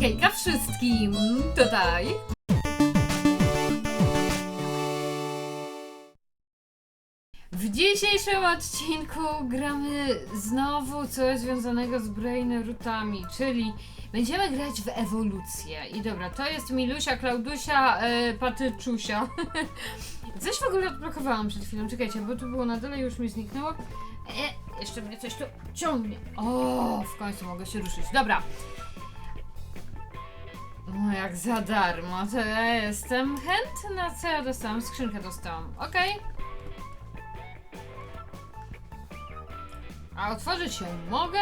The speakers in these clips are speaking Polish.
Hejka wszystkim! Tutaj! W dzisiejszym odcinku gramy znowu coś związanego z brain rootami, czyli będziemy grać w ewolucję. I dobra, to jest Milusia, Klaudusia, e, Patyczusia. Coś w ogóle odblokowałam przed chwilą, czekajcie, bo tu było na dole, już mi zniknęło. E, jeszcze mnie coś tu ciągnie. O, w końcu mogę się ruszyć. Dobra. No jak za darmo, to ja jestem chętna. Co ja dostałam? Skrzynkę dostałam. Okej. A otworzyć się mogę?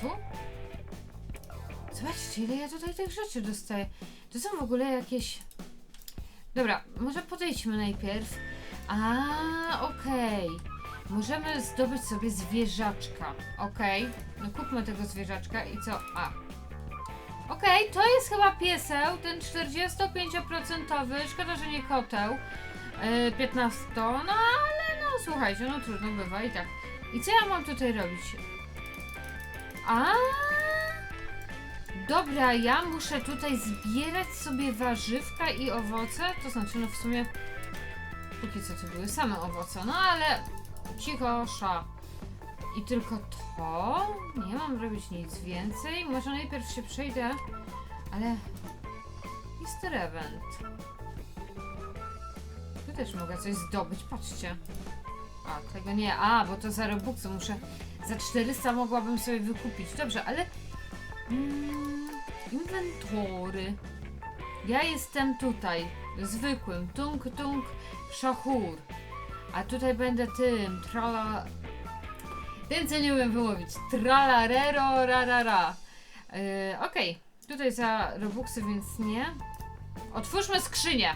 Tu? Zobaczcie, ile ja tutaj tych rzeczy dostaję. To są w ogóle jakieś... Dobra, może podejdźmy najpierw. A, okej. Możemy zdobyć sobie zwierzaczka. Okej. No kupmy tego zwierzaczka i co? A. Okej, to jest chyba pieseł, ten 45%. Szkoda, że nie koteł. Yy, 15. No ale no słuchajcie, no trudno bywa i tak. I co ja mam tutaj robić? A. Dobra, ja muszę tutaj zbierać sobie warzywka i owoce. To znaczy, no w sumie póki co to były same owoce, no ale cicho, sza. I tylko to? Nie mam robić nic więcej. Może najpierw się przejdę, ale... Mister Event. Tu też mogę coś zdobyć, patrzcie. A, tego nie. A, bo to za Robuxy muszę... Za 400 mogłabym sobie wykupić. Dobrze, ale... Mm, inwentory. Ja jestem tutaj. Zwykłym. Tung, tung, szachur. A tutaj będę tym. Trala... Co nie umiem wyłowić. Tralarero, rarara. Yy, Okej. Tutaj za Robuxy, więc nie. Otwórzmy skrzynię.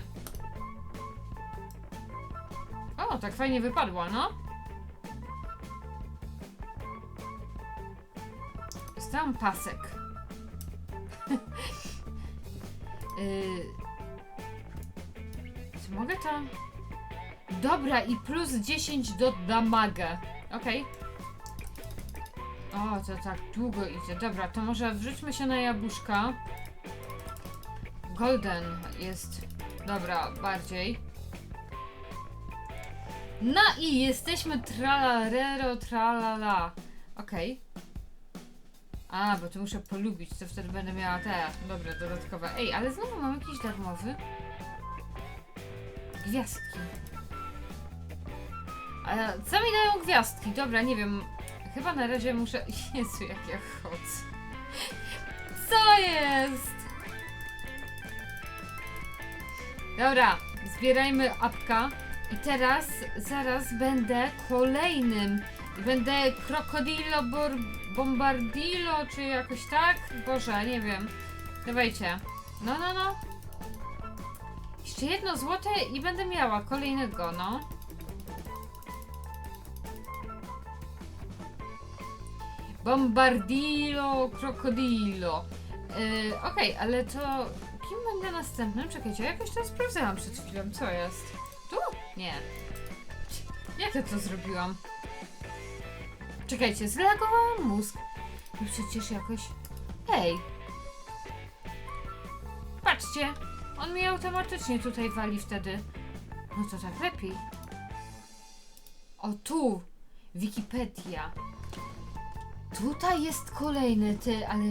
O, tak fajnie wypadła, no. Dostałam pasek. yy... Czy mogę to? Dobra, i plus 10 do damage. Okej. O, to tak długo idzie. Dobra, to może wrzućmy się na jabłuszka. Golden jest. Dobra, bardziej. No i jesteśmy tralarero, tralala. Okej. A, bo to muszę polubić, to wtedy będę miała te. Dobra, dodatkowe. Ej, ale znowu mam jakiś darmowy. Gwiazdki. A co mi dają gwiazdki? Dobra, nie wiem. Chyba na razie muszę. Jezu, jak ja chodzę. Co jest? Dobra, zbierajmy apka. I teraz, zaraz będę kolejnym. Będę krokodilo bombardilo, czy jakoś tak? Boże, nie wiem. Dawajcie. No, no, no. Jeszcze jedno złote i będę miała kolejnego, no. Bombardilo, krokodilo. Yy, Okej, ale to kim będę następnym? Czekajcie, jakoś to sprawdzałam przed chwilą. Co jest? Tu? Nie. Jak ja to zrobiłam? Czekajcie, zreagowałam mózg. No przecież jakoś... Hej! Patrzcie! On mi automatycznie tutaj wali wtedy. No to tak lepiej. O tu! Wikipedia. Tutaj jest kolejny ty, ale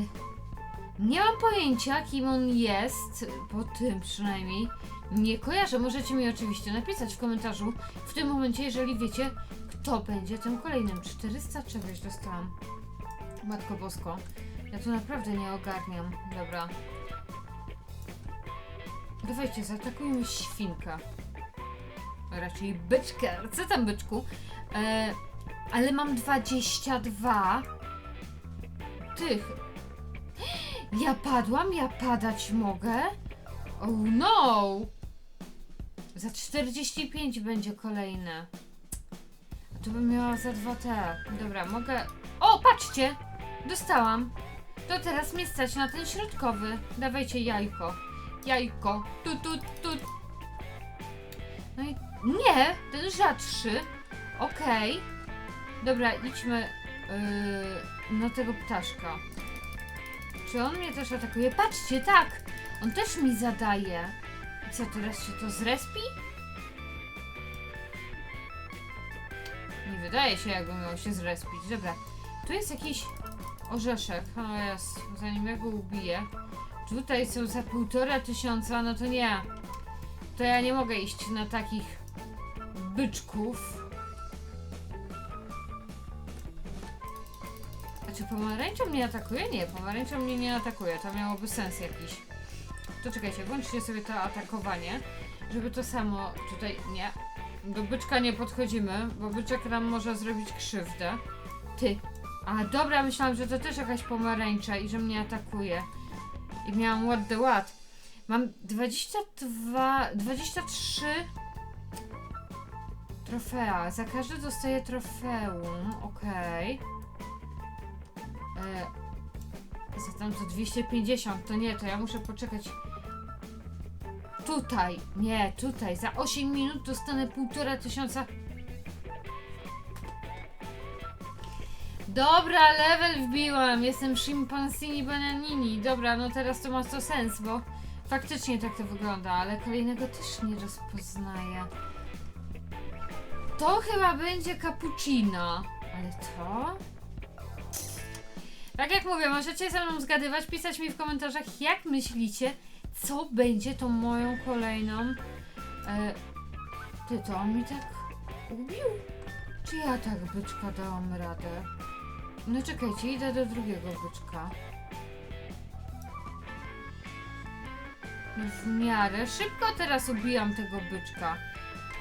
nie mam pojęcia, kim on jest, po tym przynajmniej. Nie kojarzę, możecie mi oczywiście napisać w komentarzu w tym momencie, jeżeli wiecie, kto będzie tym kolejnym. 400 czegoś dostałam. Matko Bosko, ja tu naprawdę nie ogarniam. Dobra. Dawajcie, zaatakujmy świnkę. Raczej byczkę. Co tam, byczku? E, ale mam 22 tych. Ja padłam? Ja padać mogę? Oh no! Za 45 będzie kolejne. A tu bym miała za 2T. Dobra, mogę... O, patrzcie! Dostałam. To teraz mnie stać na ten środkowy. Dawajcie jajko. Jajko. Tu, tu, tu. No i... Nie! Ten rzadszy. Okej. Dobra, idźmy yy, na tego ptaszka. Czy on mnie też atakuje? Patrzcie, tak! On też mi zadaje. Co, teraz się to zrespi? Nie wydaje się, jakby miał się zrespić. Dobra, tu jest jakiś orzeszek. O jest, zanim ja go ubiję. Tutaj są za półtora tysiąca, no to nie. To ja nie mogę iść na takich byczków. Czy pomarańcza mnie atakuje? Nie, pomarańcza mnie nie atakuje. To miałoby sens jakiś. To czekajcie, włączcie sobie to atakowanie, żeby to samo tutaj... Nie. Do byczka nie podchodzimy, bo byczek nam może zrobić krzywdę. Ty. A dobra, myślałam, że to też jakaś pomarańcza i że mnie atakuje. I miałam what the what. Mam 22... 23... Trofea. Za każdy dostaję trofeum. Okej. E, Za tam to 250. To nie, to ja muszę poczekać. Tutaj. Nie, tutaj. Za 8 minut dostanę półtora tysiąca. Dobra, level wbiłam. Jestem Shimpansini Bananini. Dobra, no teraz to ma to sens, bo faktycznie tak to wygląda, ale kolejnego też nie rozpoznaję. To chyba będzie cappuccino. Ale to? Tak jak mówię, możecie ze mną zgadywać, pisać mi w komentarzach, jak myślicie, co będzie tą moją kolejną. E, ty to on mi tak ubił? Czy ja tak byczka dałam radę? No czekajcie, idę do drugiego byczka. W miarę szybko teraz ubijam tego byczka,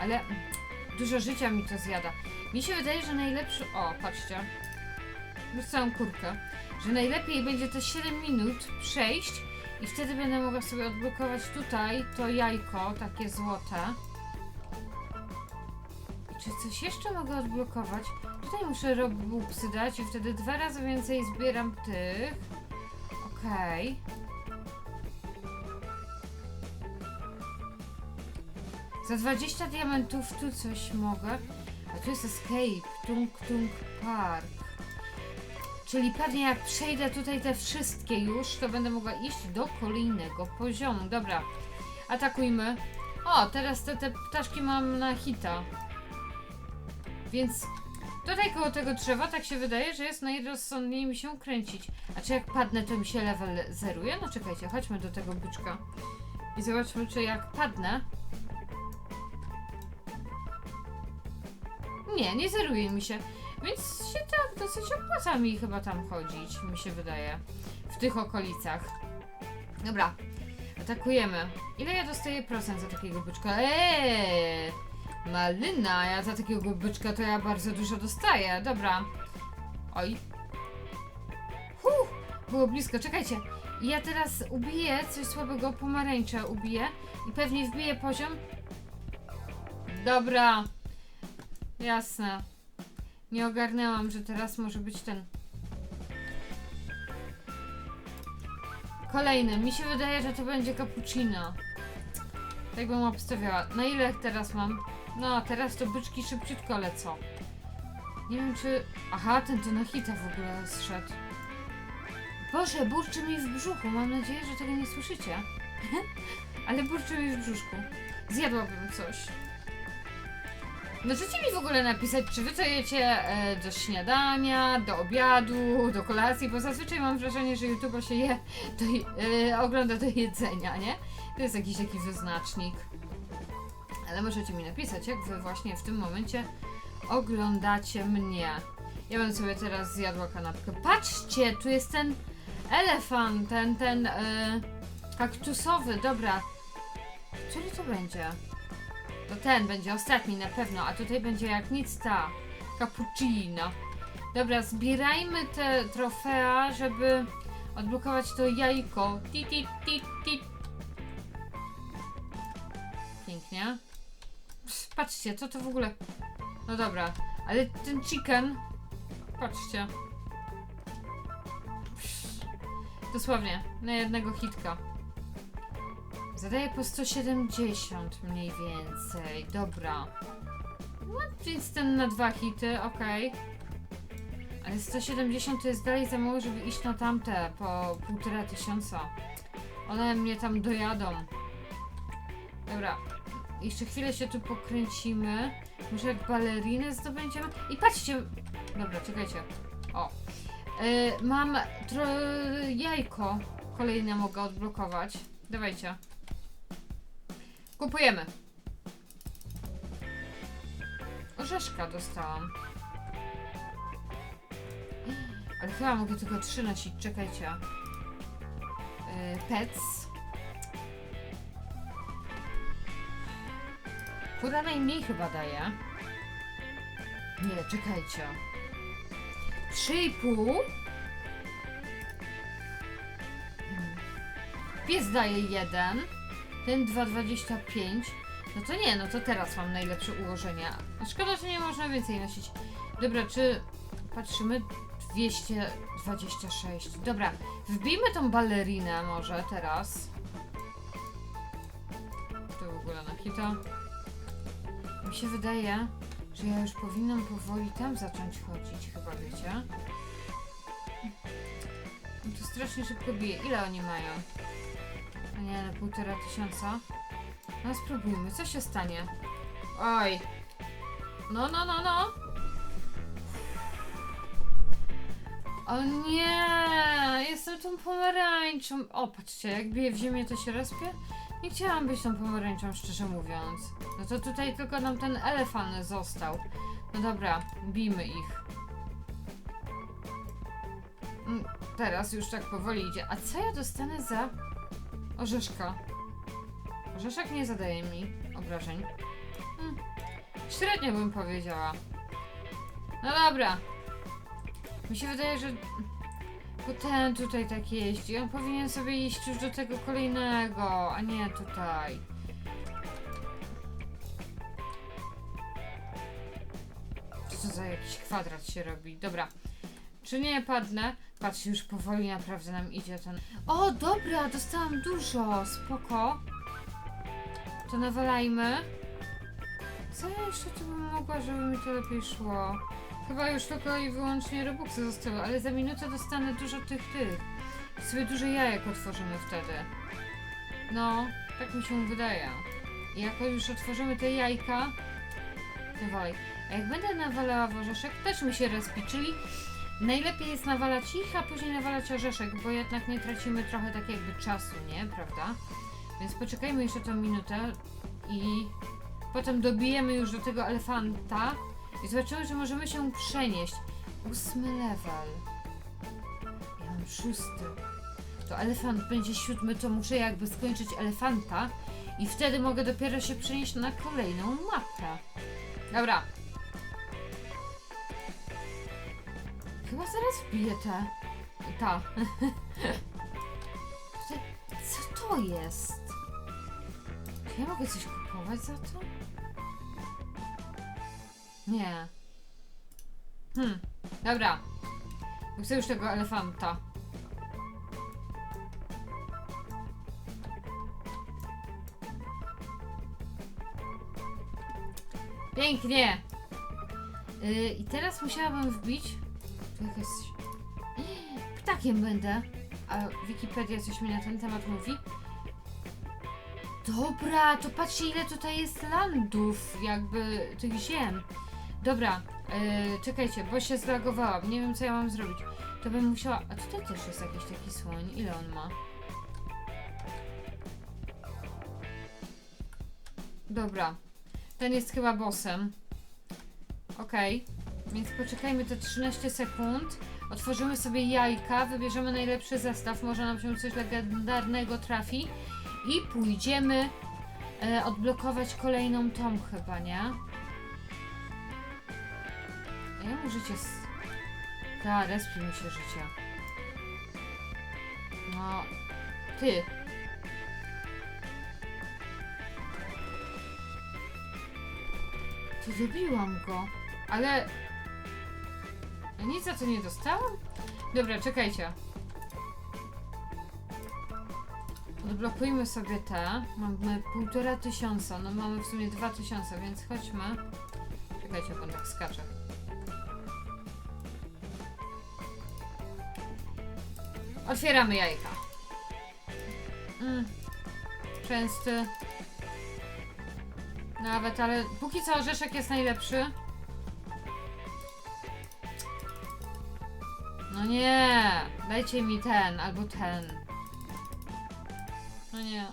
ale dużo życia mi to zjada. Mi się wydaje, że najlepszy. O, patrzcie. Już kurkę. Że najlepiej będzie te 7 minut przejść i wtedy będę mogła sobie odblokować tutaj to jajko, takie złote. Czy coś jeszcze mogę odblokować? Tutaj muszę robuxy dać i wtedy dwa razy więcej zbieram tych. Okej. Za 20 diamentów tu coś mogę. A tu jest escape, tung tung park. Czyli pewnie jak przejdę tutaj te wszystkie już, to będę mogła iść do kolejnego poziomu. Dobra, atakujmy. O, teraz te, te ptaszki mam na hita. Więc tutaj koło tego drzewa tak się wydaje, że jest najrozsądniej mi się kręcić. A czy jak padnę, to mi się level zeruje? No czekajcie, chodźmy do tego byczka. I zobaczmy, czy jak padnę... Nie, nie zeruje mi się. Więc się tak dosyć opłaca mi chyba tam chodzić, mi się wydaje. W tych okolicach. Dobra, atakujemy. Ile ja dostaję procent za takiego byczka? Eee! Malyna, ja za takiego byczka to ja bardzo dużo dostaję. Dobra. Oj. Huh, było blisko, czekajcie. Ja teraz ubiję coś słabego, pomarańcze ubiję i pewnie wbiję poziom. Dobra. Jasne. Nie ogarnęłam, że teraz może być ten. Kolejny. Mi się wydaje, że to będzie cappuccino. Tak bym obstawiała. Na ile teraz mam? No, teraz to byczki szybciutko lecą. Nie wiem czy... Aha, ten to na hita w ogóle zszedł. Boże, burczy mi w brzuchu. Mam nadzieję, że tego nie słyszycie. Ale burczy mi w brzuszku. Zjadłabym coś. Możecie mi w ogóle napisać, czy wy to jecie e, do śniadania, do obiadu, do kolacji, bo zazwyczaj mam wrażenie, że YouTube się je, do, e, ogląda do jedzenia, nie? To jest jakiś taki wyznacznik. Ale możecie mi napisać, jak wy właśnie w tym momencie oglądacie mnie. Ja bym sobie teraz zjadła kanapkę. Patrzcie, tu jest ten elefant, ten, ten e, kaktusowy, dobra. Który to będzie? To ten będzie ostatni na pewno, a tutaj będzie jak nic ta cappuccino. Dobra, zbierajmy te trofea, żeby odblokować to jajko. Ti, ti, ti, ti. Pięknie. Patrzcie, co to w ogóle... No dobra, ale ten chicken... Patrzcie. Psz, Dosłownie, na jednego hitka. Zadaję po 170 mniej więcej. Dobra. No, więc ten na dwa hity, okej. Ale 170 to jest dalej za mało, żeby iść na tamte po półtora tysiąca. One mnie tam dojadą. Dobra. Jeszcze chwilę się tu pokręcimy. Może jak balerinę zdobędziemy? I patrzcie! Dobra, czekajcie. O. Y, mam jajko. Kolejne mogę odblokować. Dawajcie. Kupujemy. Orzeszka dostałam. Ale chyba mogę tylko trzy nosić, czekajcie. Yy, pets. Kura najmniej chyba daje. Nie, czekajcie. 3,5. Hmm. Pies daje 1. Ten 2,25. No to nie, no to teraz mam najlepsze ułożenia. Szkoda, że nie można więcej nosić. Dobra, czy patrzymy? 226. Dobra, wbijmy tą balerinę może teraz. To w ogóle na hita. Mi się wydaje, że ja już powinnam powoli tam zacząć chodzić, chyba wiecie. To strasznie szybko bije. Ile oni mają? A nie, na półtora tysiąca. No spróbujmy, co się stanie? Oj. No, no, no, no. O nie, jestem tą pomarańczą. O, patrzcie, jak bije w ziemię, to się rozpie. Nie chciałam być tą pomarańczą, szczerze mówiąc. No to tutaj tylko nam ten elefant został. No dobra, bijmy ich. Mm, Teraz już tak powoli idzie. A co ja dostanę za orzeszka? Orzeszek nie zadaje mi obrażeń. Hmm. Średnio bym powiedziała. No dobra. Mi się wydaje, że bo ten tutaj tak jeździ. On powinien sobie iść już do tego kolejnego, a nie tutaj. Co za jakiś kwadrat się robi? Dobra. Czy nie padnę? Patrz, już powoli naprawdę nam idzie ten... O, dobra, dostałam dużo, spoko. To nawalajmy. Co ja jeszcze tu bym mogła, żeby mi to lepiej szło? Chyba już tylko i wyłącznie Robuxy zostały, ale za minutę dostanę dużo tych tych. Sobie duże jajek otworzymy wtedy. No, tak mi się wydaje. I jak już otworzymy te jajka, nawalaj. A jak będę nawalała w orzeszek, też mi się respi, czyli najlepiej jest nawalać ich, a później nawalać orzeszek, bo jednak nie tracimy trochę tak jakby czasu, nie? Prawda? Więc poczekajmy jeszcze tą minutę i potem dobijemy już do tego elefanta i zobaczymy, że możemy się przenieść. Ósmy level. Ja mam szósty. To elefant będzie siódmy, to muszę jakby skończyć elefanta i wtedy mogę dopiero się przenieść na kolejną mapę. Dobra. Chyba zaraz wbiję te. Ta. Co to jest? Czy ja mogę coś kupować za to? Nie. Hmm, dobra. Chcę już tego elefanta. Pięknie. Yy, I teraz musiałabym wbić. Jakaś. Ptakiem będę. A Wikipedia coś mi na ten temat mówi. Dobra, to patrzcie ile tutaj jest landów, jakby tych ziem. Dobra, yy, czekajcie, bo się zreagowałam. Nie wiem co ja mam zrobić. To bym musiała. A tutaj też jest jakiś taki słoń. Ile on ma? Dobra. Ten jest chyba bossem. Okej. Więc poczekajmy te 13 sekund. Otworzymy sobie jajka, wybierzemy najlepszy zestaw. Może nam się coś legendarnego trafi. I pójdziemy e, odblokować kolejną tom chyba, nie? Ja mu życie z... Ta, respi mi się życie. No... Ty! Ty dobiłam go. Ale... Ja nic za to nie dostałam? Dobra, czekajcie. Odblokujmy sobie te. Mamy półtora tysiąca. No mamy w sumie dwa tysiące, więc chodźmy. Czekajcie, on tak skacze. Otwieramy jajka. Mm. Częsty. Nawet, ale póki co orzeszek jest najlepszy. No nie, dajcie mi ten albo ten. No nie.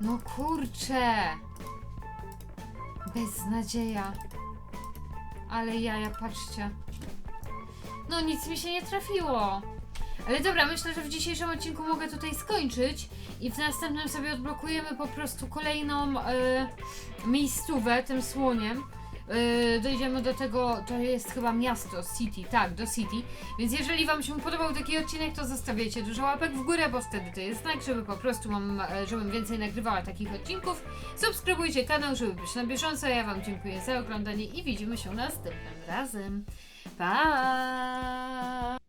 No kurczę. Beznadzieja. Ale jaja, patrzcie. No nic mi się nie trafiło. Ale dobra, myślę, że w dzisiejszym odcinku mogę tutaj skończyć i w następnym sobie odblokujemy po prostu kolejną e, miejscówę tym słoniem. E, dojdziemy do tego, to jest chyba miasto, City, tak, do City. Więc jeżeli Wam się podobał taki odcinek, to zostawiajcie dużo łapek w górę, bo wtedy to jest znak, żeby po prostu mam, e, żebym więcej nagrywała takich odcinków. Subskrybujcie kanał, żeby być na bieżąco. Ja Wam dziękuję za oglądanie i widzimy się następnym razem. Pa!